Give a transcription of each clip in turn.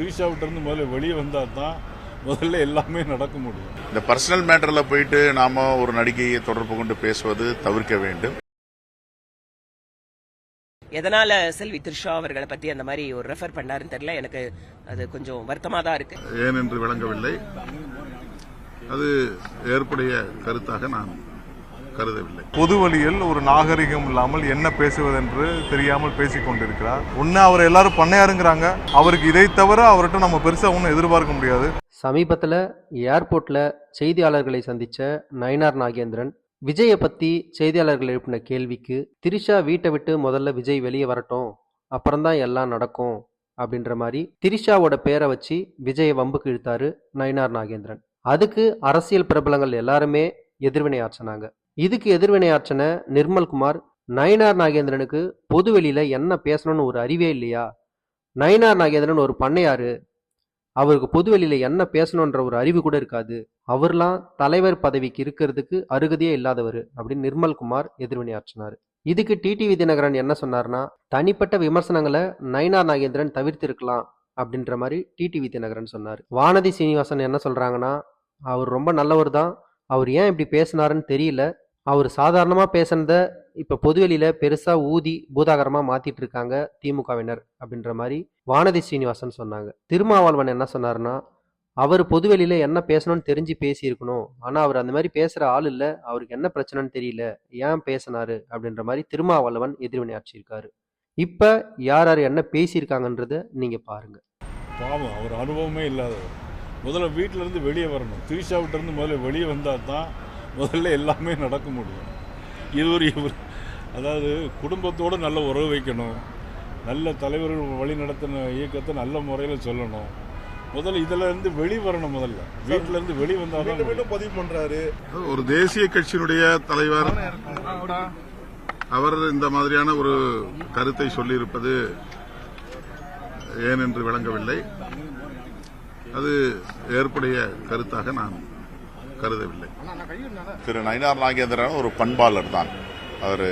திரிஷாவிட்ட இருந்து முதல்ல வெளியே வந்தால் தான் முதல்ல எல்லாமே நடக்க முடியும். இந்த பர்சனல் மேட்டர்ல போயிட்டு நாம ஒரு நடிகையை தொடர்பு கொண்டு பேசுவது தவிர்க்க வேண்டும். எதனால செல்வி த்ரிஷா அவர்களை பத்தி அந்த மாதிரி ஒரு ரெஃபர் பண்ணாருன்னு தெரியல. எனக்கு அது கொஞ்சம் வருத்தமா தான் இருக்கு. ஏன் என்று விளங்கவில்லை. அது ஏற்புடைய கருத்தாக நான் கருதவில்லை. பொது வழியில் ஒரு நாகரிகம் இல்லாமல் என்ன பேசுவதென்று தெரியாமல் பேசிக் கொண்டிருக்கிறார். ஒன்னு அவர் எல்லாரும் பண்ணையாருங்கிறாங்க. அவருக்கு இதை தவிர அவர்கிட்ட நம்ம பெருசா ஒன்றும் எதிர்பார்க்க முடியாது. சமீபத்தில் ஏர்போர்ட்டில் செய்தியாளர்களை சந்தித்த நயனார் நாகேந்திரன் விஜயை பற்றி செய்தியாளர்கள் எழுப்பின கேள்விக்கு திரிஷா வீட்டை விட்டு முதல்ல விஜய் வெளியே வரட்டும் அப்புறம்தான் எல்லாம் நடக்கும் அப்படின்ற மாதிரி திரிஷாவோட பேரை வச்சு விஜயை வம்புக்கு இழுத்தாரு நயனார் நாகேந்திரன். அதுக்கு அரசியல் பிரபலங்கள் எல்லாருமே எதிர்வினை ஆற்றினாங்க இதுக்கு எதிர்வினையாற்றின நிர்மல்குமார் நயினார் நாகேந்திரனுக்கு பொதுவெளியில் என்ன பேசணும்னு ஒரு அறிவே இல்லையா? நயனார் நாகேந்திரன் ஒரு பண்ணையாரு. அவருக்கு பொதுவெளியில் என்ன பேசணுன்ற ஒரு அறிவு கூட இருக்காது. அவர்லாம் தலைவர் பதவிக்கு இருக்கிறதுக்கு அருகதையே இல்லாதவர் அப்படின்னு நிர்மல்குமார் எதிர்வினையாற்றினார் இதுக்கு டிடிவி தினகரன் என்ன சொன்னார்னா தனிப்பட்ட விமர்சனங்களை நயனார் நாகேந்திரன் தவிர்த்திருக்கலாம் அப்படின்ற மாதிரி டிடிவி தினகரன் சொன்னார். வானதி சீனிவாசன் என்ன சொல்கிறாங்கன்னா அவர் ரொம்ப நல்லவர் தான் அவர் ஏன் இப்படி பேசினாருன்னு தெரியல. அவர் சாதாரணமாக பேசினத இப்போ பொதுவெளியில் பெருசாக ஊதி பூதாகரமாக மாற்றிட்டு இருக்காங்க திமுகவினர் அப்படின்ற மாதிரி வானதி ஸ்ரீனிவாசன் சொன்னாங்க. திருமாவளவன் என்ன சொன்னாருன்னா அவர் பொதுவெளியில் என்ன பேசணும்னு தெரிஞ்சு பேசியிருக்கணும். ஆனால் அவர் அந்த மாதிரி பேசுகிற ஆள் இல்லை. அவருக்கு என்ன பிரச்சனைன்னு தெரியல. ஏன் பேசினாரு? அப்படின்ற மாதிரி திருமாவளவன் எதிர்வினையாற்றியிருக்காரு இப்போ யார் யார் என்ன பேசியிருக்காங்கன்றத நீங்கள் பாருங்கள் பாவம் அவர் அனுபவமே இல்லாதவர். முதல்ல வீட்டில இருந்து வெளியே வரணும். திரிஷாவிட்ட இருந்து முதல்ல வெளியே வந்தால் தான் முதல்ல எல்லாமே நடக்க முடியும். இது ஒரு இவர் அதாவது குடும்பத்தோடு நல்ல உறவு வைக்கணும். நல்ல தலைவர்கள் வழி நடத்தின இயக்கத்தை நல்ல முறையில் சொல்லணும். முதல்ல இதுல இருந்து வெளி வரணும் முதல்ல. வீட்டில இருந்து வெளி வந்தால் தான். பதிவு பண்றாரு. ஒரு தேசிய கட்சியினுடைய தலைவர் அவர் இந்த மாதிரியான ஒரு கருத்தை சொல்லியிருப்பது ஏன் என்று விளங்கவில்லை. அது ஏற்புடைய கருத்தாக நான் கருதவில்லை. திரு நயினார் நாகேந்திரன் ஒரு பண்பாளர் தான். அவர்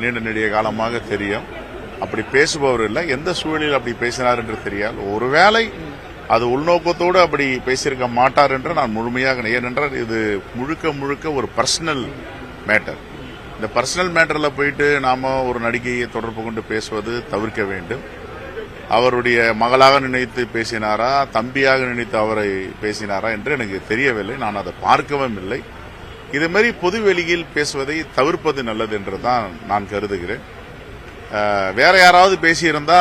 நீண்ட நெடிய காலமாக தெரியும். அப்படி பேசுபவர் இல்லை. எந்த சூழலில் அப்படி பேசினார் என்று தெரியாது. ஒருவேளை அது உள்நோக்கத்தோடு அப்படி பேசியிருக்க மாட்டார் என்று நான் முழுமையாக ஏனென்றால் இது முழுக்க முழுக்க ஒரு பர்சனல் மேட்டர் இந்த பர்சனல் மேட்டரில் போயிட்டு நாம ஒரு நடிகையை தொடர்பு கொண்டு பேசுவது தவிர்க்க வேண்டும். அவருடைய மகளாக நினைத்து பேசினாரா தம்பியாக நினைத்து அவரை பேசினாரா என்று எனக்கு தெரியவில்லை. நான் அதை பார்க்கவும் இல்லை. இது மாதிரி பொது வெளியில் பேசுவதை தவிர்ப்பது நல்லது என்று தான் நான் கருதுகிறேன். வேற யாராவது பேசியிருந்தா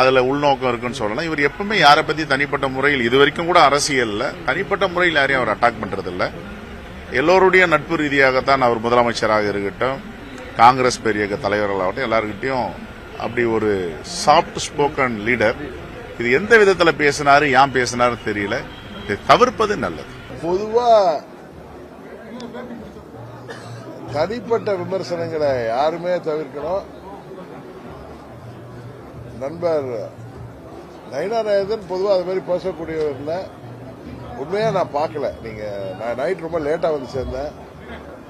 அதுல உள்நோக்கம் இருக்குன்னு சொல்லலாம். இவர் எப்பவுமே யாரை பத்தி தனிப்பட்ட முறையில் இது வரைக்கும் கூட அரசியல்ல தனிப்பட்ட முறையில் யாரையும் அவர் அட்டாக் பண்ணுறதில்ல எல்லோருடைய நட்பு ரீதியாகத்தான் அவர் முதலமைச்சராக இருக்கட்டும் காங்கிரஸ் பெரிய தலைவர்களாகட்டும் எல்லாருக்கிட்டையும் அப்படி ஒரு சாஃப்ட் ஸ்போக்கன் லீடர் இது எந்த விதத்துல பேசினாரு ஏன் பேசினாரு தெரியல. இதை தவிர்ப்பது நல்லது. பொதுவா தனிப்பட்ட விமர்சனங்களை யாருமே தவிர்க்கணும். நண்பர் நயனாநாயகன் பொதுவாக அது மாதிரி பேசக்கூடியவர் இல்லை. உண்மையா நான் பார்க்கல. நீங்க நான் நைட் ரொம்ப லேட்டா வந்து சேர்ந்தேன்.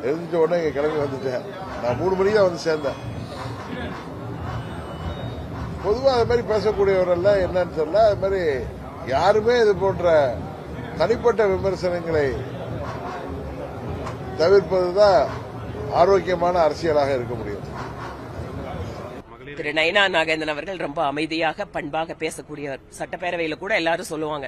எழுந்த உடனே இங்க கிளம்பி வந்துட்டேன். நான் மூணு மணிக்கு தான் வந்து சேர்ந்தேன். பொதுவாக அது மாதிரி பேசக்கூடியவரெல்லாம் என்னன்னு சொல்ல அது மாதிரி யாருமே இது போன்ற தனிப்பட்ட விமர்சனங்களை தவிர்ப்பதுதான் ஆரோக்கியமான அரசியலாக இருக்க முடியும். திரு நயனா நாகேந்திரன் அவர்கள் ரொம்ப அமைதியாக பண்பாக பேசக்கூடியவர் சட்டப்பேரவையில கூட எல்லாரும் சொல்லுவாங்க.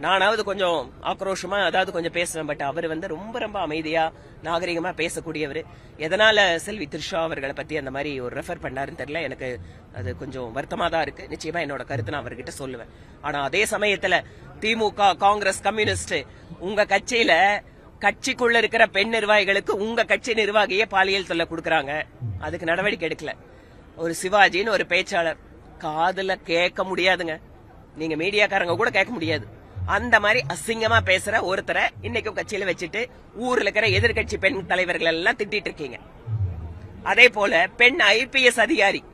நானாவது கொஞ்சம் ஆக்ரோஷமா அதாவது கொஞ்சம் பேசுவேன். பட் அவர் வந்து ரொம்ப ரொம்ப அமைதியா நாகரிகமா பேசக்கூடியவர். எதனால செல்வி த்ரிஷா அவர்களை பத்தி அந்த மாதிரி ஒரு ரெஃபர் பண்ணாருன்னு தெரியல. எனக்கு அது கொஞ்சம் வருத்தமா தான் இருக்கு. நிச்சயமா என்னோட கருத்து நான் அவர்கிட்ட சொல்லுவேன். ஆனா அதே சமயத்துல திமுக காங்கிரஸ் கம்யூனிஸ்ட் உங்க கட்சியில கட்சிக்குள்ள இருக்கிற பெண் நிர்வாகிகளுக்கு உங்க கட்சி நிர்வாகியே பாலியல் தொல்லை கொடுக்கறாங்க. அதுக்கு நடவடிக்கை எடுக்கல. ஒரு சிவாஜின்னு ஒரு பேச்சாளர். காதுல கேட்க முடியாதுங்க. நீங்க மீடியாக்காரங்க கூட கேட்க முடியாது. அந்த மாதிரி அசிங்கமா பேசுற ஒருத்தரை இன்னைக்கும் கட்சியில வச்சுட்டு ஊர்ல இருக்கிற எதிர்க்கட்சி பெண் தலைவர்கள் எல்லாம் திட்டிட்டு இருக்கீங்க. அதே போல பெண் ஐபிஎஸ் அதிகாரி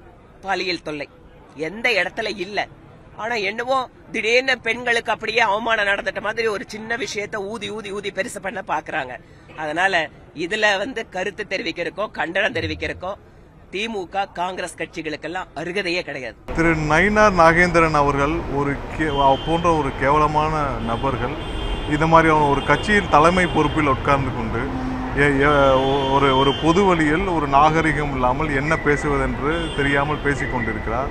பாலியல் தொல்லை. எந்த இடத்துல இல்ல. ஆனா என்னவோ திடீர்னு பெண்களுக்கு அப்படியே அவமானம் நடந்துட்ட மாதிரி ஒரு சின்ன விஷயத்த ஊதி ஊதி ஊதி பெருசு பண்ண பாக்குறாங்க. அதனால இதுல வந்து கருத்து தெரிவிக்கிறக்கோ கண்டனம் தெரிவிக்கிறக்கோ திமுக காங்கிரஸ் கட்சிகளுக்கெல்லாம் அருகதையே கிடையாது. திரு நயினார் நாகேந்திரன் அவர்கள் ஒரு கே போன்ற ஒரு கேவலமான நபர்கள். இந்த மாதிரி ஒரு கட்சியின் தலைமை பொறுப்பில் உட்கார்ந்து கொண்டு ஒரு ஒரு பொது வழியில் ஒரு நாகரிகம் இல்லாமல் என்ன பேசுவதென்று தெரியாமல் பேசிக்கொண்டிருக்கிறார்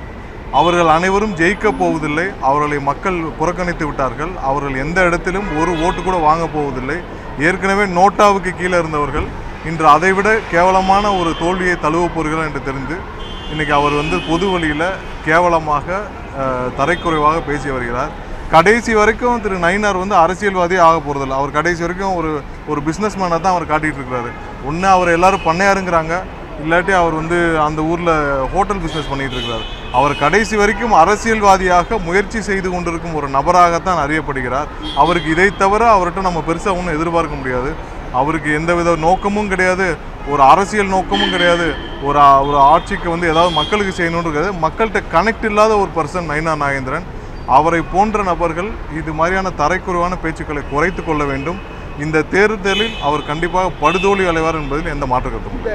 அவர்கள் அனைவரும் ஜெயிக்க போவதில்லை. அவர்களை மக்கள் புறக்கணித்து விட்டார்கள். அவர்கள் எந்த இடத்திலும் ஒரு ஓட்டு கூட வாங்க போவதில்லை. ஏற்கனவே நோட்டாவுக்கு கீழே இருந்தவர்கள் இன்று அதைவிட கேவலமான ஒரு தோல்வியை தழுவப் போகிறார் என்று தெரிந்து இன்றைக்கி அவர் வந்து பொது வழியில் கேவலமாக தரைக்குறைவாக பேசி வருகிறார். கடைசி வரைக்கும் திரு நயினார் வந்து அரசியல்வாதி ஆக போகிறதில்ல அவர் கடைசி வரைக்கும் ஒரு ஒரு பிஸ்னஸ் மேனாக தான் அவர் காட்டிகிட்டு இருக்கிறாரு. ஒன்று அவர் எல்லாரும் பண்ணையாருங்கிறாங்க. இல்லாட்டி அவர் வந்து அந்த ஊரில் ஹோட்டல் பிஸ்னஸ் பண்ணிகிட்டு இருக்கிறார். அவர் கடைசி வரைக்கும் அரசியல்வாதியாக முயற்சி செய்து கொண்டிருக்கும் ஒரு நபராகத்தான் அறியப்படுகிறார். அவருக்கு இதை தவிர அவர்கிட்ட நம்ம பெருசாக ஒன்றும் எதிர்பார்க்க முடியாது. அவருக்கு எந்தவித நோக்கமும் கிடையாது. ஒரு அரசியல் நோக்கமும் கிடையாது. ஒரு ஒரு ஆட்சிக்கு வந்து ஏதாவது மக்களுக்கு செய்யணுன்றது மக்கள்கிட்ட கனெக்ட் இல்லாத ஒரு பர்சன் நைனா நாகேந்திரன். அவரை போன்ற நபர்கள் இது மாதிரியான தரைக்குறைவான பேச்சுக்களை குறைத்து கொள்ள வேண்டும். இந்த தேர்தலில் அவர் கண்டிப்பாக படுதோல்வி அடைவார் என்பதில் எந்த மாற்று கருத்தும்